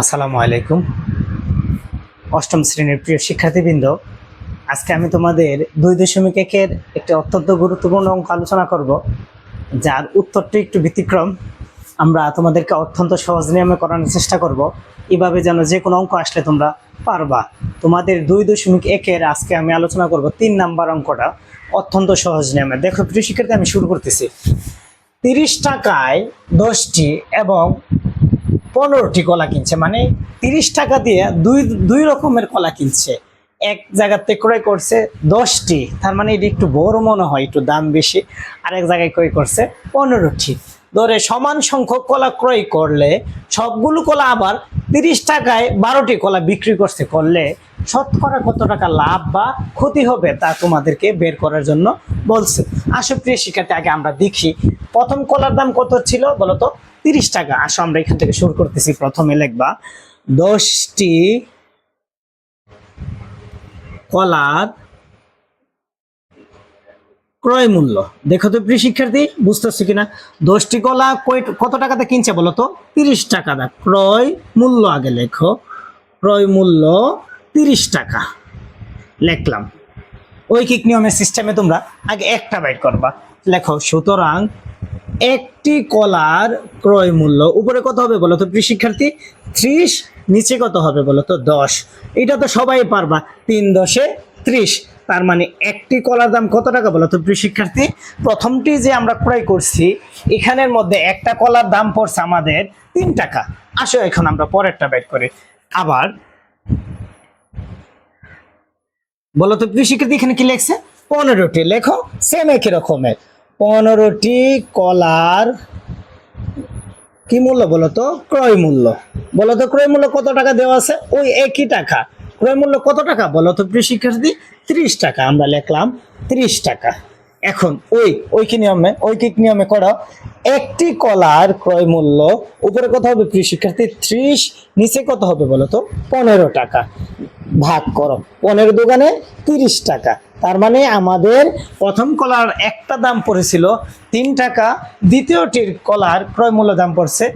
আসসালামু আলাইকুম। অষ্টম শ্রেণির প্রিয় শিক্ষার্থীবৃন্দ, আজকে আমি তোমাদের দুই দশমিক একের একটি অত্যন্ত গুরুত্বপূর্ণ অঙ্ক আলোচনা করব, যার উত্তরটি একটু ব্যতিক্রম। আমরা তোমাদেরকে অত্যন্ত সহজ নিয়মে করানোর চেষ্টা করব, এভাবে যেন যে কোনো অঙ্ক আসলে তোমরা পারবা। তোমাদের দুই দশমিক একের আজকে আমি আলোচনা করব তিন নাম্বার অঙ্কটা, অত্যন্ত সহজ নিয়মে। দেখো, প্রিয় শিক্ষার্থী, আমি শুরু করতেছি। তিরিশ টাকায় দশটি এবং পনেরোটি কলা কিনছে মানে তিরিশ টাকা দিয়ে দুই দুই রকমের কলা কিনছে। এক জায়গাতে ক্রয় করছে দশটি, তার মানে এটা একটু বড় মনে হয়, একটু দাম বেশি। আর এক জায়গায় ক্রয় করছে পনেরোটি। ধরে সমান সংখ্যক কলা ক্রয় করলে, সবগুলো কলা আবার তিরিশ টাকায় বারোটি কলা বিক্রি করছে, করলে শতকরা কত টাকা লাভ বা ক্ষতি হবে তা তোমাদেরকে বের করার জন্য বলছে। আসো প্রিয় শিক্ষার্থী, আগে আমরা দেখি। প্রথম কলার দাম কত ছিল বলতো তিরিশ টাকা। আসো, আমরা এখান থেকে শুরু করতেছি প্রথমে লিখবা। দশটি কলার ক্রয় মূল্য। দেখো তো, প্রিয় শিক্ষার্থী, বুঝতেছো কিনা? দশটি কলা কত টাকাতে কিনছে বলো তো? তিরিশ টাকা দা ক্রয় মূল্য আগে লেখো। ক্রয় মূল্য তিরিশ টাকা। লেখলাম। ঐকিক নিয়মের সিস্টেমে তোমরা আগে একটা বাইট করবা। লেখো, সুতরাং একটি কলার ক্রয় মূল্য। উপরে কত হবে বলো তো প্রিয় শিক্ষার্থী ত্রিশ, নিচে কত হবে বলো তো দশ। এটা তো সবাই পারবা। তিন দশে ত্রিশ। তার মানে একটি কলার দাম কত টাকা বলো তো প্রিয় শিক্ষার্থী প্রথমটি যে আমরা ক্রয় করছি, এখানের মধ্যে একটা কলার দাম পড়ছে আমাদের তিন টাকা। আসো এখন আমরা পরেরটা বের করি। আবার বলো তো প্রিয় শিক্ষার্থী এখানে কি লেখছে? পনেরোটি। লেখো সেম একই রকমের। পনেরোটি কলার কি মূল্য বলো তো? ক্রয় মূল্য। বলো তো ক্রয় মূল্য কত টাকা দেওয়া আছে? ওই একই টাকা। ক্রয় মূল্য কত টাকা? বলো তো প্রিয় শিক্ষার্থী, ত্রিশ টাকা। আমরা লিখলাম ত্রিশ টাকা। এখন ওই ঐকি নিয়মে ঐকিক নিয়মে করো। একটি কলার ক্রয় মূল্য, উপরে কত হবে প্রিয় শিক্ষার্থী? ত্রিশ, নিচে কত হবে বলো তো? পনেরো টাকা। ভাগ করো। পনেরো দোকানে তিরিশ টাকা। তার মানে আমাদের প্রথম কলার একটা দাম পড়েছিল তিন টাকা, দ্বিতীয়টির কলার ক্রয় মূল্য দাম পড়ছে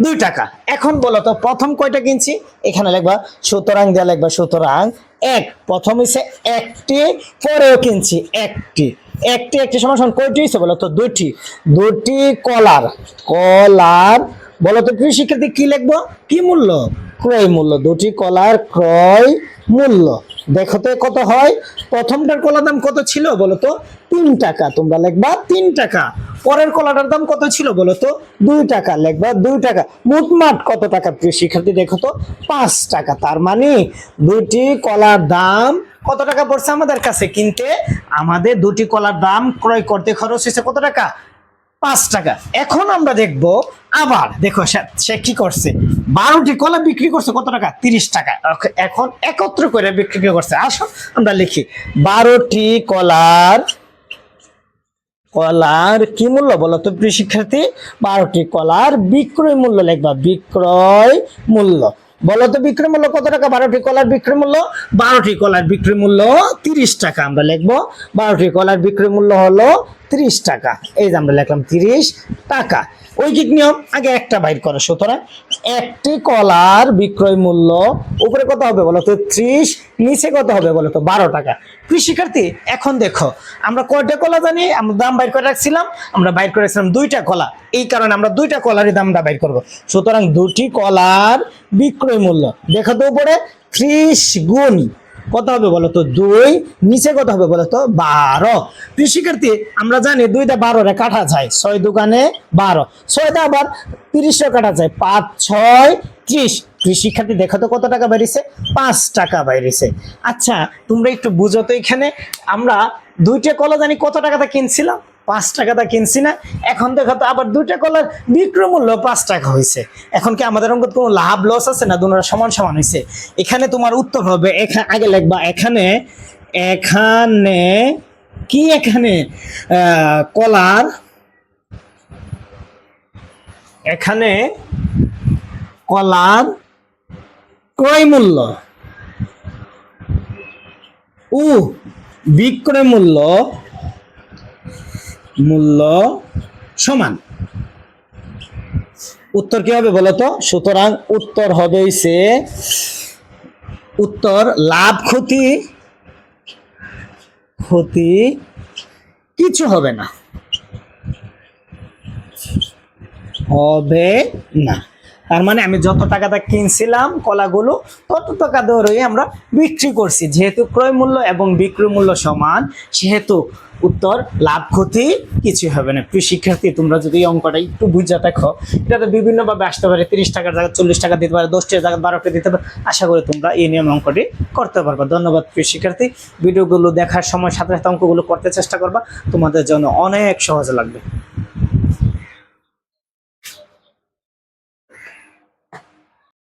দুই টাকা। এখন বলো তো, প্রথম কয়টা কিনছি? এখানে লিখবা, সুতরাং দিয়ে লিখবা, সুতরাং এক। প্রথম হচ্ছে একটি, পরেও কিনছি একটি। একটি একটি সমান কয়টি হয়েছে বলো তো? দুটি দুটি কলার। কলার, বলো তো শিক্ষার্থী কি লিখব? কি মূল্য? ক্রয় মূল্য, দুটি কলার ক্রয় মূল্য। দেখো কত হয়? প্রথমটার কলার দাম কত ছিল বলো তো? তিন টাকা। তোমরা লিখবা তিন টাকা। পরের কলাটার দাম কত ছিল বলো তো? দুই টাকা। লিখবা দুই টাকা। মোটমাট কত টাকা প্রিয় শিক্ষার্থী, দেখো তো? পাঁচ টাকা। তার মানে দুইটি কলার দাম কত টাকা পড়ছে আমাদের কাছে? কিনতে আমাদের দুটি কলার দাম ক্রয় করতে খরচ হয়েছে কত টাকা? পাঁচ টাকা। এখন আমরা দেখব আবার, দেখো সে- কি করছে? বারোটি কলা বিক্রি করছে, কত টাকা? তিরিশ টাকা। এখন একত্র করে বিক্রি করছে। আসো, আমরা লিখি। বারোটি কলার কলার কি মূল্য বলো তো প্রিয় শিক্ষার্থী? বারোটি কলার বিক্রয় মূল্য লিখবা, বিক্রয় মূল্য। বলো তো বিক্রয় মূল্য কত টাকা? বারোটি কলার বিক্রয় মূল্য, বারোটি কলার বিক্রয় মূল্য তিরিশ টাকা। আমরা লিখব, বারোটি কলার বিক্রয় মূল্য হলো তিরিশ টাকা। এই যে আমরা লিখলাম তিরিশ টাকা। ঐকিক নিয়ম? আগে একটা বাইর করো সুতরাং। একটি কলার বিক্রয় মূল্য উপরে কত হবে বলো তো? ত্রিশ, নিচে কত হবে বলো তো? বারো টাকা। কৃষিকার্থী, এখন দেখো, আমরা কয়টা কলা জানি? আমরা দাম বাইর করে রাখছিলাম, আমরা বাইর করে রাখছিলাম দুইটা কলা। এই কারণে আমরা দুইটা কলারই দামটা বাইর করব। সুতরাং দুটি কলার বিক্রয় মূল্য। দেখো তো উপরে, ত্রিশ গুণ কত হবে বলতো দুই? নিচে কত হবে বলতো বারো। বারো শিক্ষার্থী আমরা জানি দুইটা বারো রে কাটা যায়, ছয় দোকানে বারো। ছয়টা আবার তিরিশে কাটা যায়, পাঁচ, ছয়, ত্রিশ। কৃষিখাতে দেখো তো কত টাকা বেরিয়েছে পাঁচ টাকা বেরিয়েছে আচ্ছা তোমরা একটু বুঝো তো এখানে। আমরা দুইটা কলা জানি কত টাকাতে কিনছিলাম? পাঁচ টাকাটা কিনছি না। এখন দেখো তো আবার দুইটা কলার বিক্রয় মূল্য পাঁচ টাকা হয়েছে। এখন কি আমাদের অঙ্ক কোনো লাভ লস আছে না? দুটোরা সমান সমান হয়েছে। এখানে তোমার উত্তর হবে এখানে আগে লিখবা, এখানে এখানে, কি এখানে? কলার এখানে কলার ক্রয় মূল্য ও বিক্রয় মূল্য মূল্য সমান। উত্তর কি হবে বলতো সুতরাং উত্তর হবে সে, উত্তর লাভ ক্ষতি ক্ষতি কিছু হবে না। হবে না। তার মানে আমি যত টাকাটা কিনছিলাম কলাগুলো, তত টাকা ধরেই আমরা বিক্রি করছি। যেহেতু ক্রয় মূল্য এবং বিক্রয় মূল্য সমান, সেহেতু উত্তর লাভ ক্ষতি কিছু হবে না। প্রিয় শিক্ষার্থী, তোমরা যদি এই অঙ্কটা একটু বুঝা দেখো, এটাতে বিভিন্নভাবে আসতে পারে। তিরিশ টাকার জায়গায় চল্লিশ টাকা দিতে পারে দশটার জায়গায় বারোটা দিতে পারে। আশা করি তোমরা এই নিয়ম অঙ্কটি করতে পারবে। ধন্যবাদ প্রিয় শিক্ষার্থী। ভিডিওগুলো দেখার সময় সাথে সাথে অঙ্কগুলো করতে চেষ্টা করবা। তোমাদের জন্য অনেক সহজ লাগবে।